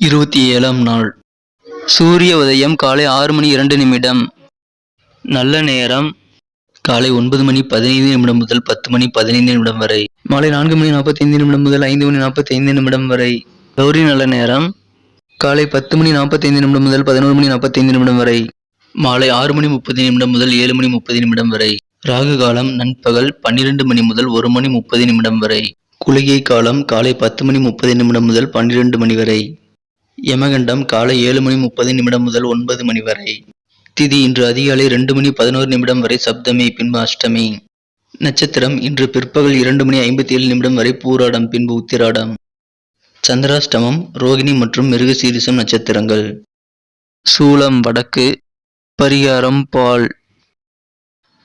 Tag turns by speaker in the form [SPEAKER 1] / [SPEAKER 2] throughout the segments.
[SPEAKER 1] இருபத்தி ஏழாம் நாள். சூரிய உதயம் காலை ஆறு மணி இரண்டு நிமிடம். நல்ல நேரம் காலை ஒன்பது மணி பதினைந்து நிமிடம் முதல் பத்து மணி பதினைந்து நிமிடம் வரை. மாலை நான்கு மணி நாற்பத்தைந்து நிமிடம் முதல் ஐந்து மணி நாற்பத்தைந்து நிமிடம் வரை. கௌரி நல்ல நேரம் காலை பத்து மணி நாற்பத்தைந்து நிமிடம் முதல் பதினோரு மணி நாற்பத்தைந்து நிமிடம் வரை. மாலை ஆறு மணி முப்பது நிமிடம் முதல் ஏழு மணி முப்பது நிமிடம் வரை. ராகு காலம் நண்பகல் பன்னிரண்டு மணி முதல் ஒரு மணி முப்பது நிமிடம் வரை. குளிகை காலம் காலை பத்து மணி முப்பது நிமிடம் முதல் பன்னிரண்டு மணி வரை. யமகண்டம் காலை ஏழு மணி முப்பது நிமிடம் முதல் ஒன்பது மணி வரை. திதி இன்று அதிகாலை ரெண்டு மணி பதினோரு நிமிடம் வரை சப்தமி பின்பு அஷ்டமி. நட்சத்திரம் இன்று பிற்பகல் இரண்டு மணி ஐம்பத்தி ஏழு நிமிடம் வரை பூராடம் பின்பு உத்திராடம். சந்திராஷ்டமம் ரோகிணி மற்றும் மிருகசீரிசம் நட்சத்திரங்கள். சூலம் வடக்கு. பரிகாரம் பால்.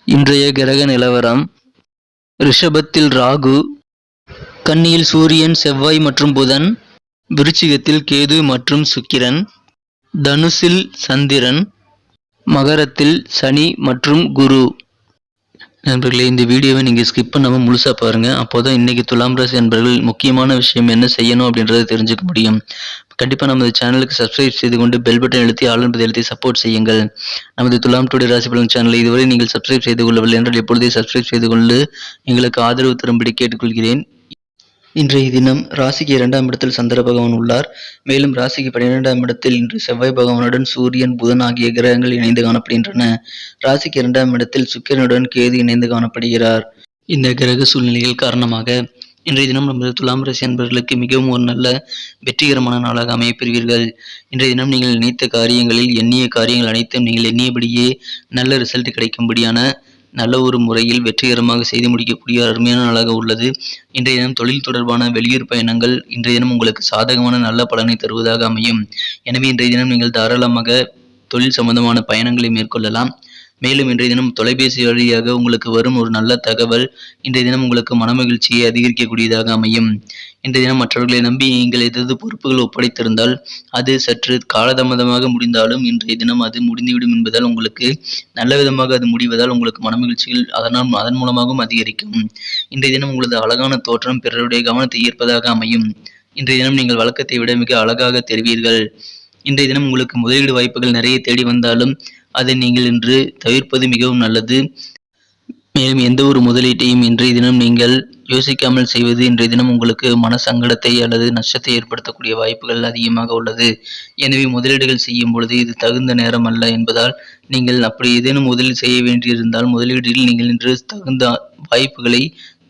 [SPEAKER 1] இன்றைய கிரக நிலவரம் ரிஷபத்தில் ராகு. கன்னியில் சூரியன் செவ்வாய் மற்றும் புதன். விருச்சிகத்தில் கேது மற்றும் சுக்கிரன் தனுசில் சந்திரன் மகரத்தில் சனி மற்றும் குரு. நண்பர்களே இந்த வீடியோவை நீங்கள் ஸ்கிப் பண்ணாமல் முழுசாக பாருங்கள் அப்போ தான் இன்றைக்கி துலாம் ராசி நண்பர்கள் முக்கியமான விஷயம் என்ன செய்யணும் அப்படின்றத தெரிஞ்சுக்க முடியும். கண்டிப்பாக நமது சேனலுக்கு சப்ஸ்கிரைப் செய்து கொண்டு பெல் பட்டன் எழுத்தி ஆல் என்பதை சப்போர்ட் செய்யுங்கள். நமது துலாம் டுடே ராசி பலன் சேனலை இதுவரை நீங்கள் சப்ஸ்கிரைப் செய்து கொள்ளவில்லை என்றால் எப்பொழுதே சப்ஸ்கிரைப் செய்து கொண்டு எங்களுக்கு ஆதரவு தரும்படி கேட்டுக்கொள்கிறேன். இன்றைய தினம் ராசிக்கு இரண்டாம் இடத்தில் சந்திர பகவான் உள்ளார். மேலும் ராசிக்கு பன்னிரெண்டாம் இடத்தில் இன்று செவ்வாய் பகவானுடன் சூரியன் புதன் ஆகிய கிரகங்கள் இணைந்து காணப்படுகின்றன. ராசிக்கு இரண்டாம் இடத்தில் சுக்கிரனுடன் கேது இணைந்து காணப்படுகிறார். இந்த கிரக சூழ்நிலைகள் காரணமாக இன்றைய தினம் நமது துலாம் ராசி அன்பர்களுக்கு மிகவும் ஒரு நல்ல வெற்றிகரமான நாளாக அமையப்பெறுவீர்கள் இன்றைய தினம் நீங்கள் நினைத்த காரியங்களில் எண்ணிய காரியங்கள் அனைத்தும் நீங்கள் எண்ணியபடியே நல்ல ரிசல்ட் கிடைக்கும்படியான நல்ல ஒரு முறையில் வெற்றிகரமாக செய்து முடிக்கக்கூடிய அருமையான நாளாக உள்ளது. இன்றைய தினம் தொழில் தொடர்பான வெளியூர் பயணங்கள் இன்றைய தினம் உங்களுக்கு சாதகமான நல்ல பலனை தருவதாக அமையும். எனவே இன்றைய தினம் நீங்கள் தாராளமாக தொழில் சம்பந்தமான பயணங்களை மேற்கொள்ளலாம். மேலும் இன்றைய தினம் தொலைபேசி வழியாக உங்களுக்கு வரும் ஒரு நல்ல தகவல் இன்றைய தினம் உங்களுக்கு மனமகிழ்ச்சியை அதிகரிக்கக்கூடியதாக அமையும். இன்றைய தினம் மற்றவர்களை நம்பி நீங்கள் எதாவது பொறுப்புகள் ஒப்படைத்திருந்தால் அது சற்று காலதாமதமாக முடிந்தாலும் இன்றைய தினம் அது முடிந்துவிடும் என்பதால் உங்களுக்கு நல்ல விதமாக அது முடிவதால் உங்களுக்கு மனமகிழ்ச்சிகள் அதனால் அதன் மூலமாகவும் அதிகரிக்கும். இன்றைய தினம் உங்களது அழகான தோற்றம் பிறருடைய கவனத்தை ஈர்ப்பதாக அமையும். இன்றைய தினம் நீங்கள் வழக்கத்தை விட மிக அழகாக தெரிவீர்கள். இன்றைய தினம் உங்களுக்கு முதலீடு வாய்ப்புகள் நிறைய தேடி வந்தாலும் அதை நீங்கள் இன்று தவிர்ப்பது மிகவும் நல்லது. மேலும் எந்த ஒரு முதலீட்டையும் இன்றைய தினம் நீங்கள் யோசிக்காமல் செய்வது இன்றைய தினம் உங்களுக்கு மன சங்கடத்தை அல்லது நஷ்டத்தை ஏற்படுத்தக்கூடிய வாய்ப்புகள் அதிகமாக உள்ளது. எனவே முதலீடுகள் செய்யும் பொழுது இது தகுந்த நேரம் அல்ல என்பதால் நீங்கள் அப்படி ஏதேனும் முதலீடு செய்ய வேண்டியிருந்தால் முதலீட்டில் நீங்கள் இன்று தகுந்த வாய்ப்புகளை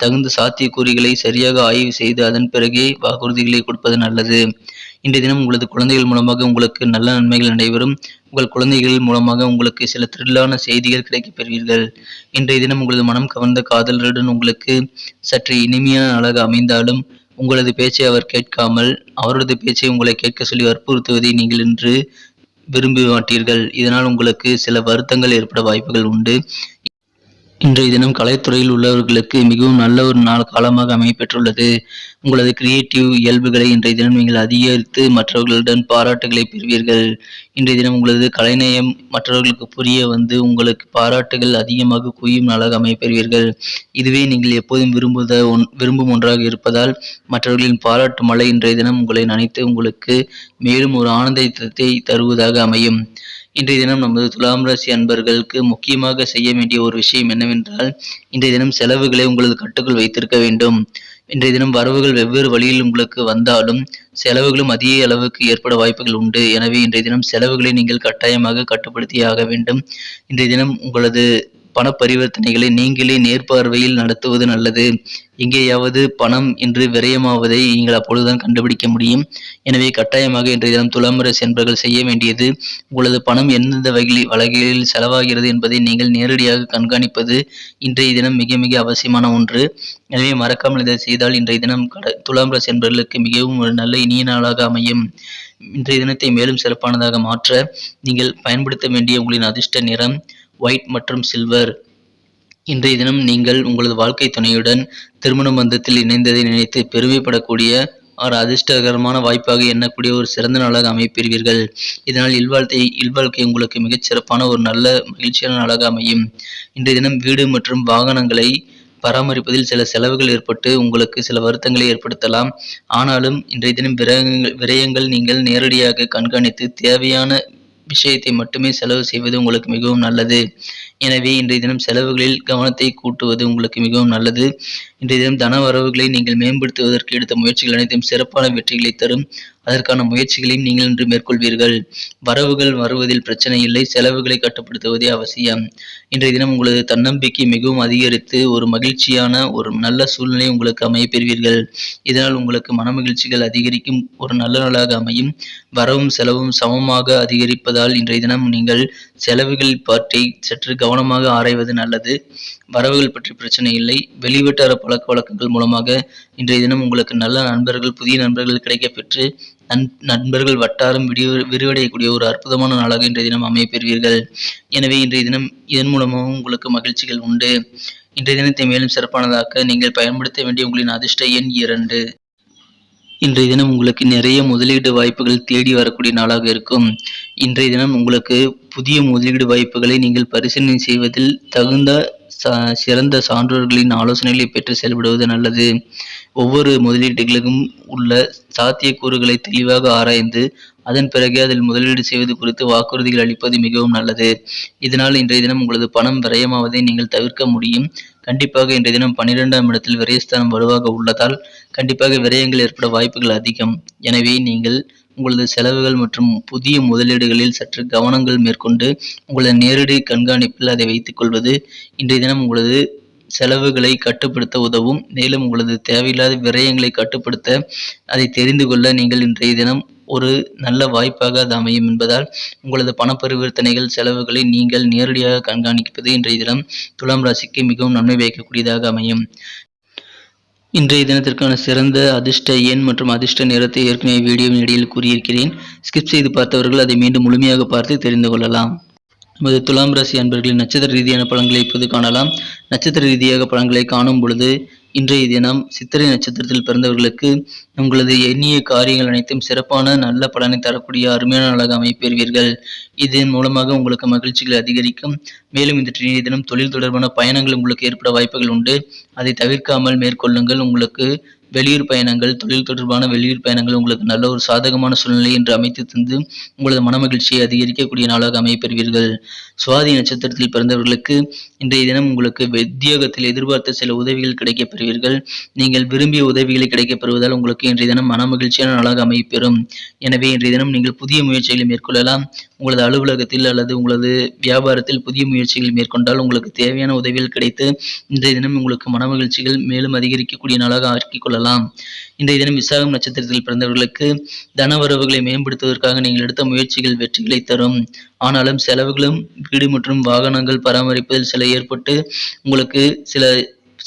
[SPEAKER 1] தகுந்த சாத்தியக்கூறுகளை சரியாக ஆய்வு செய்து அதன் பிறகே வாக்குறுதிகளை கொடுப்பது நல்லது. இன்றைய தினம் உங்களது குழந்தைகள் மூலமாக உங்களுக்கு நல்ல நன்மைகள் நடைபெறும் உங்கள் குழந்தைகள் மூலமாக உங்களுக்கு சில த்ரில்லான செய்திகள் கிடைக்கப் பெறுவீர்கள். இன்றைய தினம் உங்களது மனம் கவர்ந்த காதலருடன் உங்களுக்கு சற்று இனிமையான நாளாக அமைந்தாலும் உங்களது பேச்சை அவர் கேட்காமல் அவரது பேச்சை உங்களை கேட்க சொல்லி வற்புறுத்துவதை நீங்கள் இன்று விரும்ப மாட்டீர்கள். இதனால் உங்களுக்கு சில வருத்தங்கள் ஏற்பட வாய்ப்புகள் உண்டு. இன்றைய தினம் கலைத்துறையில் உள்ளவர்களுக்கு மிகவும் நல்ல ஒரு நாள் காலமாக அமையப்பெற்றுள்ளது. உங்களது கிரியேட்டிவ் இயல்புகளை இன்றைய தினம் நீங்கள் அதிகரித்து மற்றவர்களுடன் பாராட்டுகளை பெறுவீர்கள். இன்றைய தினம் உங்களது கலைநயம் மற்றவர்களுக்கு புரிய வந்து உங்களுக்கு பாராட்டுகள் அதிகமாக குவியும் நாளாக அமையப்பெறுவீர்கள். இதுவே நீங்கள் எப்போதும் விரும்புத ஒன் விரும்பும் ஒன்றாக இருப்பதால் மற்றவர்களின் பாராட்டு மழை இன்றைய தினம் உங்களை நினைத்து உங்களுக்கு மேலும் ஒரு ஆனந்தத்தை தருவதாக அமையும். இன்றைய தினம் நமது துலாம் ராசி அன்பர்களுக்கு முக்கியமாக செய்ய வேண்டிய ஒரு விஷயம் என்னவென்றால் இன்றைய தினம் செலவுகளை உங்களது கட்டுக்குள் வைத்திருக்க வேண்டும். இன்றைய தினம் வரவுகள் வெவ்வேறு வழியில் உங்களுக்கு வந்தாலும் செலவுகளும் அதிக அளவுக்கு ஏற்பட வாய்ப்புகள் உண்டு. எனவே இன்றைய தினம் செலவுகளை நீங்கள் கட்டாயமாக கட்டுப்படுத்தியே ஆக வேண்டும். இன்றைய தினம் உங்களது பண பரிவர்த்தனைகளை நீங்களே நேர்பார்வையில் நடத்துவது நல்லது. எங்கேயாவது பணம் என்று விரயமாவதை நீங்கள் அப்பொழுதுதான் கண்டுபிடிக்க முடியும். எனவே கட்டாயமாக இன்றைய தினம் துலாம் ராசி செய்ய வேண்டியது உங்களது பணம் எந்தெந்த வகையில் வகைகளில் செலவாகிறது என்பதை நீங்கள் நேரடியாக கண்காணிப்பது இன்றைய தினம் மிக மிக அவசியமான ஒன்று. எனவே மறக்காமல் இதை செய்தால் இன்றைய தினம் கட துலாம் ராசி மிகவும் ஒரு நல்ல இனிய நாளாக அமையும். இன்றைய தினத்தை மேலும் சிறப்பானதாக மாற்ற நீங்கள் பயன்படுத்த வேண்டிய உங்களின் அதிர்ஷ்ட நிறம் ஒயிட் மற்றும் சில்வர் இன்றைய தினம் நீங்கள் உங்களது வாழ்க்கை துணையுடன் திருமண பந்தத்தில் இணைந்ததை நினைத்து பெருமைப்படக்கூடிய ஒரு அதிர்ஷ்டகரமான வாய்ப்பாக எண்ணக்கூடிய ஒரு சிறந்த நாளாக அமைப்பீர்கள். இதனால் இல்வாழ்க்கை இல்வாழ்க்கை உங்களுக்கு மிகச் சிறப்பான ஒரு நல்ல மகிழ்ச்சியான நாளாக அமையும். இன்றைய தினம் வீடு மற்றும் வாகனங்களை பராமரிப்பதில் சில செலவுகள் ஏற்பட்டு உங்களுக்கு சில வருத்தங்களை ஏற்படுத்தலாம். ஆனாலும் இன்றைய தினம் விரயங்கள் விரயங்கள் நீங்கள் நேரடியாக கண்காணித்து தேவையான விஷயத்தை மட்டுமே செலவு செய்வது உங்களுக்கு மிகவும் நல்லது. எனவே இன்றைய தினம் செலவுகளில் கவனத்தை கூட்டுவது உங்களுக்கு மிகவும் நல்லது. இன்றைய தினம் தன வரவுகளை நீங்கள் மேம்படுத்துவதற்கு எடுத்த முயற்சிகள் அனைத்தும் சிறப்பான வெற்றிகளை தரும். அதற்கான முயற்சிகளையும் நீங்கள் இன்று மேற்கொள்வீர்கள். வரவுகள் வருவதில் பிரச்சனை இல்லை. செலவுகளை கட்டுப்படுத்துவதே அவசியம். இன்றைய தினம் உங்களது தன்னம்பிக்கை மிகவும் அதிகரித்து ஒரு மகிழ்ச்சியான ஒரு நல்ல சூழ்நிலை உங்களுக்கு அமைய பெறுவீர்கள். இதனால் உங்களுக்கு மனமகிழ்ச்சிகள் அதிகரிக்கும் ஒரு நல்ல நாளாக அமையும். வரவும் செலவும் சமமாக அதிகரிப்பதால் இன்றைய தினம் நீங்கள் செலவுகள் பற்றி சற்று கவனமாக ஆராய்வது நல்லது. வரவுகள் பற்றி பிரச்சனை இல்லை. வெளிவட்டார பழக்க வழக்கங்கள் மூலமாக இன்றைய தினம் உங்களுக்கு நல்ல நண்பர்கள் புதிய நண்பர்கள் கிடைக்கப் பெற்று நண் நண்பர்கள் வட்டாரம் விடிய விரிவடையக்கூடிய ஒரு அற்புதமான நாளாக இன்றைய தினம் அமையப்பெறுவீர்கள் எனவே இன்றைய தினம் இதன் மூலமாகவும் உங்களுக்கு மகிழ்ச்சிகள் உண்டு. இன்றைய தினத்தை மேலும் சிறப்பானதாக்க நீங்கள் பயன்படுத்த வேண்டிய உங்களின் அதிர்ஷ்ட எண் இரண்டு. இன்றைய தினம் உங்களுக்கு நிறைய முதலீடு வாய்ப்புகள் தேடி வரக்கூடிய நாளாக இருக்கும். இன்றைய தினம் உங்களுக்கு புதிய முதலீடு வாய்ப்புகளை நீங்கள் பரிசீலனை செய்வதில் தகுந்த ச சிறந்த சான்றோர்களின் ஆலோசனைகளை பெற்று செயல்படுவது நல்லது. ஒவ்வொரு முதலீடுகளுக்கும் உள்ள சாத்தியக்கூறுகளை தெளிவாக ஆராய்ந்து அதன் பிறகு அதில் முதலீடு செய்வது குறித்து வாக்குறுதிகள் அளிப்பது மிகவும் நல்லது. இதனால் இன்றைய தினம் உங்களது பணம் விரயமாவதை நீங்கள் தவிர்க்க முடியும். கண்டிப்பாக இன்றைய தினம் பன்னிரெண்டாம் இடத்தில் விரயஸ்தானம் வலுவாக உள்ளதால் கண்டிப்பாக விரயங்கள் ஏற்பட வாய்ப்புகள் அதிகம். எனவே நீங்கள் உங்களது செலவுகள் மற்றும் புதிய முதலீடுகளில் சற்று கவனங்கள் மேற்கொண்டு உங்களது நேரடி கண்காணிப்பில் அதை வைத்துக் கொள்வது இன்றைய தினம் உங்களது செலவுகளை கட்டுப்படுத்த உதவும். மேலும் உங்களது தேவையில்லாத விரயங்களை கட்டுப்படுத்த அதை தெரிந்து கொள்ள நீங்கள் இன்றைய தினம் ஒரு நல்ல வாய்ப்பாக அது அமையும் என்பதால் உங்களது பண பரிவர்த்தனைகள் செலவுகளை நீங்கள் நேரடியாக கண்காணிப்பது இன்றைய தினம் துலாம் ராசிக்கு மிகவும் நன்மை வைக்கக்கூடியதாக அமையும். இன்றைய தினத்திற்கான சிறந்த அதிர்ஷ்ட எண் மற்றும் அதிர்ஷ்ட நிறத்தை ஏற்கனவே வீடியோவின் இடையில் கூறியிருக்கிறேன். ஸ்கிப் செய்து பார்த்தவர்கள் அதை மீண்டும் முழுமையாக பார்த்து தெரிந்து கொள்ளலாம். நமது துலாம் ராசி அன்பர்களின் நட்சத்திர ரீதியான பலன்களை இப்போது காணலாம். நட்சத்திர ரீதியாக பலன்களை காணும் பொழுது இன்றைய தினம் சித்திரை நட்சத்திரத்தில் பிறந்தவர்களுக்கு உங்களது எண்ணிய காரியங்கள் அனைத்தும் சிறப்பான நல்ல பலனை தரக்கூடிய அருமையான நாளாக அமைப்பெறுவீர்கள். இதன் மூலமாக உங்களுக்கு மகிழ்ச்சிகள் அதிகரிக்கும். மேலும் இந்த இன்றைய தினம் தொழில் தொடர்பான பயணங்கள் உங்களுக்கு ஏற்பட வாய்ப்புகள் உண்டு. அதை தவிர்க்காமல் மேற்கொள்ளுங்கள். உங்களுக்கு வெளியூர் பயணங்கள் தொழில் தொடர்பான வெளியூர் பயணங்கள் உங்களுக்கு நல்ல ஒரு சாதகமான சூழ்நிலை என்று அமைத்து தந்து உங்களது மனமகிழ்ச்சியை அதிகரிக்கக்கூடிய நாளாக அமைப்பெறுவீர்கள். சுவாதி நட்சத்திரத்தில் பிறந்தவர்களுக்கு இன்றைய தினம் உங்களுக்கு உத்தியோகத்தில் எதிர்பார்த்த சில உதவிகள் கிடைக்கப் பெறுவீர்கள் நீங்கள் விரும்பிய உதவிகளை கிடைக்கப் பெறுவதால் உங்களுக்கு இன்றைய தினம் மனமகிழ்ச்சியான நாளாக அமைப்பெறும் எனவே இன்றைய தினம் நீங்கள் புதிய முயற்சிகளை மேற்கொள்ளலாம். உங்களது அலுவலகத்தில் அல்லது உங்களது வியாபாரத்தில் புதிய முயற்சிகள் மேற்கொண்டால் உங்களுக்கு தேவையான உதவிகள் கிடைத்து இன்றைய தினம் உங்களுக்கு மனமகிழ்ச்சிகள் மேலும் அதிகரிக்கக்கூடிய நாளாக ஆக்கிக் கொள்ளலாம். இன்றைய தினம் விசாகம் நட்சத்திரத்தில் பிறந்தவர்களுக்கு தன வரவுகளை மேம்படுத்துவதற்காக நீங்கள் எடுத்த முயற்சிகள் வெற்றிகளை தரும். ஆனாலும் செலவுகளும் வீடு மற்றும் வாகனங்கள் பராமரிப்பதில் சில ஏற்பட்டு உங்களுக்கு சில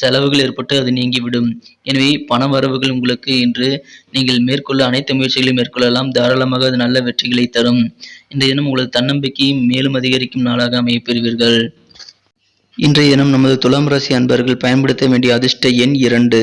[SPEAKER 1] செலவுகள் ஏற்பட்டு அது நீங்கிவிடும். எனவே பண வரவுகள் உங்களுக்கு இன்று நீங்கள் மேற்கொள்ள அனைத்து முயற்சிகளையும் மேற்கொள்ளலாம். தாராளமாக அது நல்ல வெற்றிகளை தரும். இன்றைய தினம் உங்களது தன்னம்பிக்கையும் மேலும் அதிகரிக்கும் நாளாக அமையப்பெறுவீர்கள். இன்றைய தினம் நமது துலாம் ராசி அன்பர்கள் பயன்படுத்த வேண்டிய அதிர்ஷ்ட எண் இரண்டு.